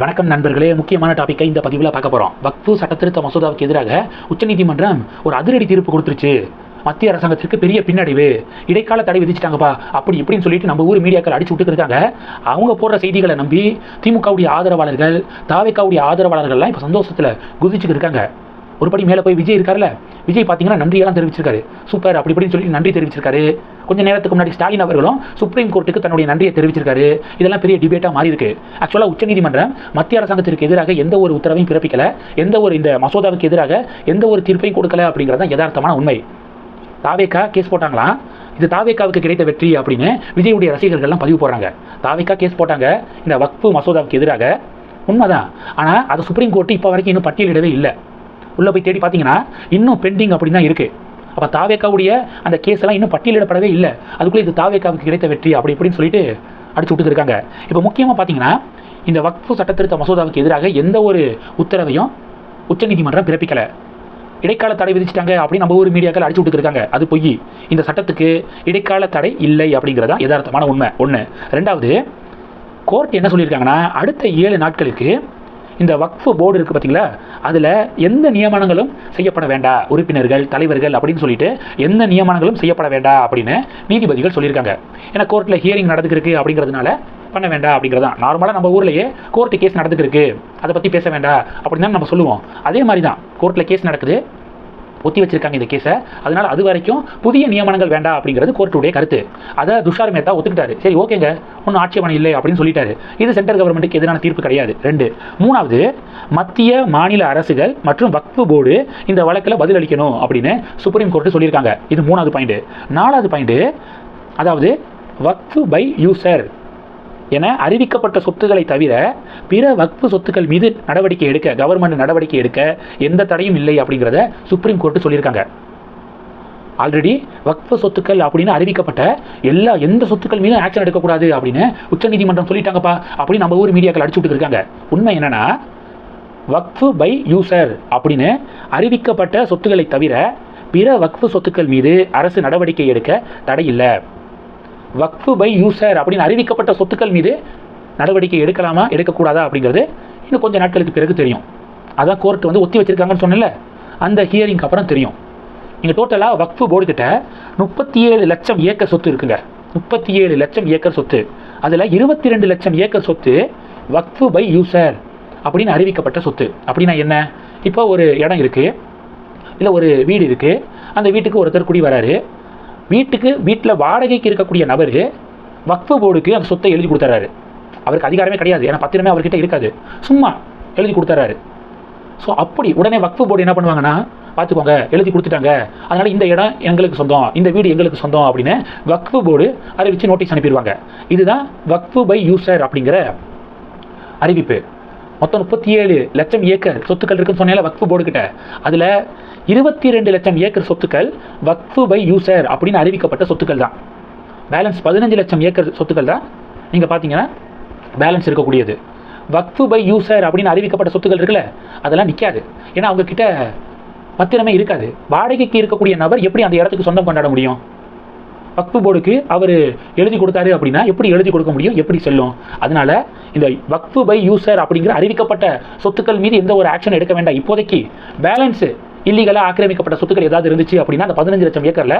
வணக்கம் நண்பர்களே முக்கியமான டாப்பிக்கை இந்த பதிவில் பார்க்க போகிறோம் வக்ஃபு சட்டத்திருத்த மசோதாவுக்கு எதிராக உச்சநீதிமன்றம் ஒரு அதிரடி தீர்ப்பு கொடுத்துருச்சு. மத்திய அரசாங்கத்திற்கு பெரிய பின்னடைவு. இடைக்கால தடை விதிச்சிட்டாங்கப்பா. அப்படி இப்படின்னு சொல்லிட்டு நம்ம ஊர் மீடியாக்கள் அடிச்சு விட்டுருக்காங்க இருக்காங்க. அவங்க போடுற செய்திகளை நம்பி திமுகவுடைய ஆதரவாளர்கள் தாவேக்காவுடைய ஆதரவாளர்கள்லாம் இப்போ சந்தோஷத்தில் குதிச்சுட்டு இருக்காங்க. ஒருபடி மேலே போய் விஜய் இருக்காருல்ல? விஜய் பார்த்தீங்கன்னா நன்றியெல்லாம் தெரிவிச்சிருக்காரு. சூப்பர் அப்படி இப்படின்னு சொல்லி நன்றி தெரிவிச்சிருக்காரு. கொஞ்ச நேரத்துக்கு முன்னாடி ஸ்டாலின் அவர்களும் சுப்ரீம் கோர்ட்டுக்கு தன்னுடைய நன்றியை தெரிவிச்சிருக்காரு. இதெல்லாம் பெரிய டிபேட்டாக மாறி இருக்கு ஆக்சுவலாக உச்சநீதிமன்றம் மத்திய அரசாங்கத்திற்கு எதிராக எந்த ஒரு உத்தரவையும் பிறப்பிக்கல. எந்த ஒரு இந்த மசோதாவுக்கு எதிராக எந்த ஒரு தீர்ப்பையும் கொடுக்கல அப்படிங்கிறது தான் யதார்த்தமான உண்மை. தாவேக்கா கேஸ் போட்டாங்களாம் இது தாவேக்காவுக்கு கிடைத்த வெற்றி அப்படின்னு விஜயுடைய ரசிகர்கள்லாம் பதிவு போடுறாங்க. தாவேக்கா கேஸ் போட்டாங்க. இந்த வக்ஃபு மசோதாவுக்கு எதிராக. உண்மைதான். ஆனால் அதை சுப்ரீம் கோர்ட்டு இப்போ வரைக்கும் இன்னும் பட்டியலிடவே இல்லை. உள்ளே போய் தேடி பார்த்தீங்கன்னா இன்னும் பெண்டிங் அப்படின்னு தான் இருக்குது அப்போ தாவேக்காவுடைய அந்த கேஸ் எல்லாம் இன்னும் பட்டியலிடப்படவே இல்லை. அதுக்குள்ளே இது தாவேக்காவுக்கு கிடைத்த வெற்றி அப்படி இப்படின்னு சொல்லிட்டு அடிச்சு விட்டுருக்காங்க இருக்காங்க. இப்போ முக்கியமாக பார்த்தீங்கன்னா இந்த வக்ஃபு சட்டத்திருத்த மசோதாவுக்கு எதிராக எந்த ஒரு உத்தரவையும் உச்சநீதிமன்றம் பிறப்பிக்கலை. இடைக்கால தடை விதிச்சிட்டாங்க அப்படின்னு நம்ம ஒரு மீடியாக்கள் அடிச்சு விட்டுருக்காங்க அது பொய். இந்த சட்டத்துக்கு இடைக்கால தடை இல்லை அப்படிங்கிறதா யதார்த்தமான உண்மை. ஒன்று ரெண்டாவது கோர்ட் என்ன சொல்லியிருக்காங்கன்னா அடுத்த ஏழு நாட்களுக்கு இந்த வக்ஃபு போர்டு இருக்குது பார்த்தீங்களா அதில் எந்த நியமனங்களும் செய்யப்பட வேண்டாம் உறுப்பினர்கள் தலைவர்கள் அப்படின்னு சொல்லிட்டு எந்த நியமனங்களும் செய்யப்பட வேண்டாம் அப்படின்னு நீதிபதிகள் சொல்லியிருக்காங்க. ஏன்னா கோர்ட்டில் ஹியரிங் நடந்துருக்கு அப்படிங்கிறதுனால பண்ண வேண்டாம் அப்படிங்கிறதான் நார்மலாக நம்ம ஊர்லேயே கோர்ட்டு கேஸ் நடந்துருக்கு அதை பற்றி பேச வேண்டாம் அப்படின்னு தான் நம்ம சொல்லுவோம். அதே மாதிரி தான் கோர்ட்டில் கேஸ் நடக்குது. ஒத்தி வச்சிருக்காங்க இந்த கேஸை அதனால அது வரைக்கும் புதிய நியமனங்கள் வேண்டாம் அப்படிங்கிறது கோர்ட்டுடைய கருத்து. அதை துஷார் மேத்தா ஒத்துக்கிட்டாரு. சரி ஓகேங்க ஒன்றும் ஆட்சேபனை இல்லை அப்படின்னு சொல்லிட்டாரு. இது சென்ட்ரல் கவர்மெண்ட்டுக்கு எதிரான தீர்ப்பு கிடையாது. ரெண்டு. மூணாவது மத்திய மாநில அரசுகள் மற்றும் வக்ஃபு போர்டு இந்த வழக்கில் பதிலளிக்கணும் அப்படின்னு சுப்ரீம் கோர்ட்டு சொல்லியிருக்காங்க. இது மூணாவது பாயிண்ட் நாலாவது பாயிண்ட் அதாவது வக்ஃபு பை யூசர். என அறிவிக்கப்பட்ட சொத்துக்களை தவிர பிற வக்ஃபு சொத்துக்கள் மீது நடவடிக்கை எடுக்க கவர்மெண்ட் நடவடிக்கை எடுக்க எந்த தடையும் இல்லை அப்படிங்கிறத சுப்ரீம் கோர்ட்டு சொல்லியிருக்காங்க. ஆல்ரெடி வக்ஃபு சொத்துக்கள் அப்படின்னு அறிவிக்கப்பட்ட எல்லா எந்த சொத்துக்கள் மீதும் ஆக்ஷன் எடுக்கக்கூடாது அப்படின்னு உச்சநீதிமன்றம் சொல்லிட்டாங்கப்பா அப்படின்னு நம்ம ஊர் மீடியாக்கள் அடிச்சு விட்டு இருக்காங்க உண்மை என்னன்னா வக்ஃபு பை யூசர் அப்படின்னு அறிவிக்கப்பட்ட சொத்துக்களை தவிர பிற வக்ஃபு சொத்துக்கள் மீது அரசு நடவடிக்கை எடுக்க தடை இல்லை வக்ஃபு பை யூசர் அப்படின்னு அறிவிக்கப்பட்ட சொத்துக்கள் மீது நடவடிக்கை எடுக்கலாமா எடுக்கக்கூடாதா அப்படிங்கிறது இன்னும் கொஞ்சம் நாட்களுக்கு பிறகு தெரியும். அதான் கோர்ட் வந்து ஒத்தி வச்சிருக்காங்கன்னு சொன்னல அந்த ஹியரிங்க்கு அப்புறம் தெரியும். நீங்கள் டோட்டலாக வக்ஃபு போர்டுக்கிட்ட முப்பத்தி ஏழு லட்சம் ஏக்கர் சொத்து இருக்குங்க. முப்பத்தி ஏழு லட்சம் ஏக்கர் சொத்து. அதில் இருபத்தி ரெண்டு லட்சம் ஏக்கர் சொத்து வக்ஃபு பை யூசர் அப்படின்னு அறிவிக்கப்பட்ட சொத்து. அப்படின்னா என்ன? இப்போ ஒரு இடம் இருக்குது இல்லை ஒரு வீடு இருக்குது அந்த வீட்டுக்கு ஒருத்தர் குடி வராரு. வீட்டுக்கு வீட்டில் வாடகைக்கு இருக்கக்கூடிய நபர் வக்ஃபு போர்டுக்கு அந்த சொத்தை எழுதி கொடுத்துறாரு. அவருக்கு அதிகாரமே கிடையாது. ஏன்னா பத்திரமே அவர்கிட்ட இருக்காது. சும்மா எழுதி கொடுத்துறாரு. ஸோ அப்படி உடனே வக்ஃபு போர்டு என்ன பண்ணுவாங்கன்னா பார்த்துக்கோங்க எழுதி கொடுத்துட்டாங்க. அதனால் இந்த இடம் எங்களுக்கு சொந்தம். இந்த வீடு எங்களுக்கு சொந்தம் அப்படின்னு வக்ஃபு போர்டு அறிவித்து நோட்டீஸ் அனுப்பிடுவாங்க. இதுதான் வக்ஃபு பை யூசர் அப்படிங்கிற அறிவிப்பு. மொத்தம் முப்பத்தி ஏழு லட்சம் ஏக்கர் சொத்துக்கள் இருக்குன்னு சொன்னால வக்ஃபு போர்டு அதில் இருபத்தி ரெண்டு லட்சம் ஏக்கர் சொத்துக்கள் வக்ஃபு பை யூசர் அப்படின்னு அறிவிக்கப்பட்ட சொத்துக்கள் தான். பேலன்ஸ் பதினஞ்சு லட்சம் ஏக்கர் சொத்துக்கள் தான் நீங்கள் பார்த்தீங்கன்னா பேலன்ஸ் இருக்கக்கூடியது. வக்ஃபு பை யூசர் அப்படின்னு அறிவிக்கப்பட்ட சொத்துக்கள் இருக்குல்ல அதெல்லாம் நிற்காது ஏன்னா அவங்கக்கிட்ட பத்திரமே இருக்காது. வாடகைக்கு இருக்கக்கூடிய நபர் எப்படி அந்த இடத்துக்கு சொந்தம் கொண்டாட முடியும்? வக்ஃபு போர்டுக்கு அவர் எழுதி கொடுத்தாரு அப்படின்னா எப்படி எழுதி கொடுக்க முடியும்? எப்படி செல்லும்? அதனால இந்த வக்ஃபு பை யூசர் அப்படிங்கிற அறிவிக்கப்பட்ட சொத்துக்கள் மீது எந்த ஒரு ஆக்ஷன் எடுக்க வேண்டாம். இப்போதைக்கு பேலன்ஸு இல்லீகலாக ஆக்கிரமிக்கப்பட்ட சொத்துக்கள் ஏதாவது இருந்துச்சு அப்படின்னா அந்த பதினஞ்சு லட்சம் ஏக்கரில்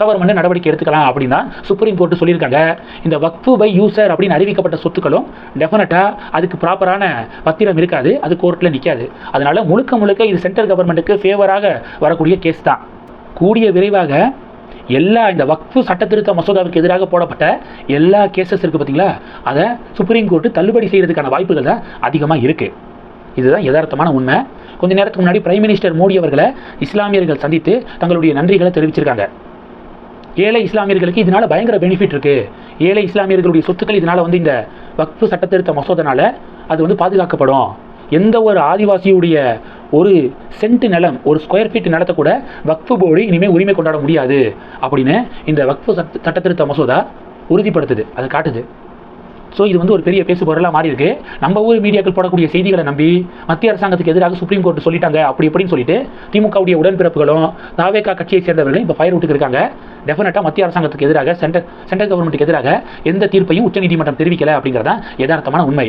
கவர்மெண்ட் நடவடிக்கை எடுத்துக்கலாம் அப்படின்னா சுப்ரீம் கோர்ட்டு சொல்லியிருக்காங்க. இந்த வக்ஃபு பை யூசர் அப்படின்னு அறிவிக்கப்பட்ட சொத்துக்களும் டெஃபினட்டாக அதுக்கு ப்ராப்பரான பத்திரம் இருக்காது. அது கோர்ட்டில் நிற்காது அதனால் முழுக்க முழுக்க இது சென்ட்ரல் கவர்மெண்ட்டுக்கு ஃபேவராக வரக்கூடிய கேஸ் தான். கூடிய விரைவாக எல்லா இந்த வக்ஃபு சட்டத்திருத்த மசோதாவுக்கு எதிராக போடப்பட்ட எல்லா கேசஸ் இருக்குது பார்த்தீங்களா அதை சுப்ரீம் கோர்ட்டு தள்ளுபடி செய்கிறதுக்கான வாய்ப்புகள் தான் அதிகமாக இருக்குது இதுதான் யதார்த்தமான உண்மை. கொஞ்ச நேரத்துக்கு முன்னாடி பிரைம் மினிஸ்டர் மோடி அவர்களை இஸ்லாமியர்கள் சந்தித்து தங்களுடைய நன்றிகளை தெரிவிச்சிருக்காங்க. ஏழை இஸ்லாமியர்களுக்கு இதனால பயங்கர பெனிஃபிட் இருக்கு. ஏழை இஸ்லாமியர்களுடைய சொத்துக்கள் இதனால வந்து இந்த வக்ஃபு சட்டத்திருத்த மசோதனால அது வந்து பாதுகாக்கப்படும். எந்த ஒரு ஆதிவாசியுடைய ஒரு சென்ட் நிலம் ஒரு ஸ்கொயர் ஃபீட் நிலத்தை கூட வக்ஃபு போர்டு இனிமேல் உரிமை கொண்டாட முடியாது அப்படின்னு இந்த வக்ஃபு சட்ட சட்டத்திருத்த மசோதா உறுதிப்படுத்துது அதை காட்டுது. ஸோ இது வந்து ஒரு பெரிய பேசு பொருளாக மாறி இருக்கு. நம்ம ஊர் மீடியாக்கள் போடக்கூடிய செய்திகளை நம்பி மத்திய அரசாங்கத்துக்கு எதிராக சுப்ரீம் கோர்ட் சொல்லிட்டாங்க அப்படி இப்படின்னு சொல்லிட்டு திமுகவுடைய உடன்பிறப்புகளும் தாவேகா கட்சியை சேர்ந்தவர்களும் இப்போ ஃபயர் விட்டு இருக்காங்க. டெஃபினட்டாக மத்திய அரசாங்கத்துக்கு எதிராக சென்ட்ரல் சென்ட்ரல் கவர்மெண்ட்டுக்கு எதிராக எந்த தீர்ப்பையும் உச்சநீதிமன்றம் தெரிவிக்கல அப்படிங்கிறதான் யதார்த்தமான உண்மை.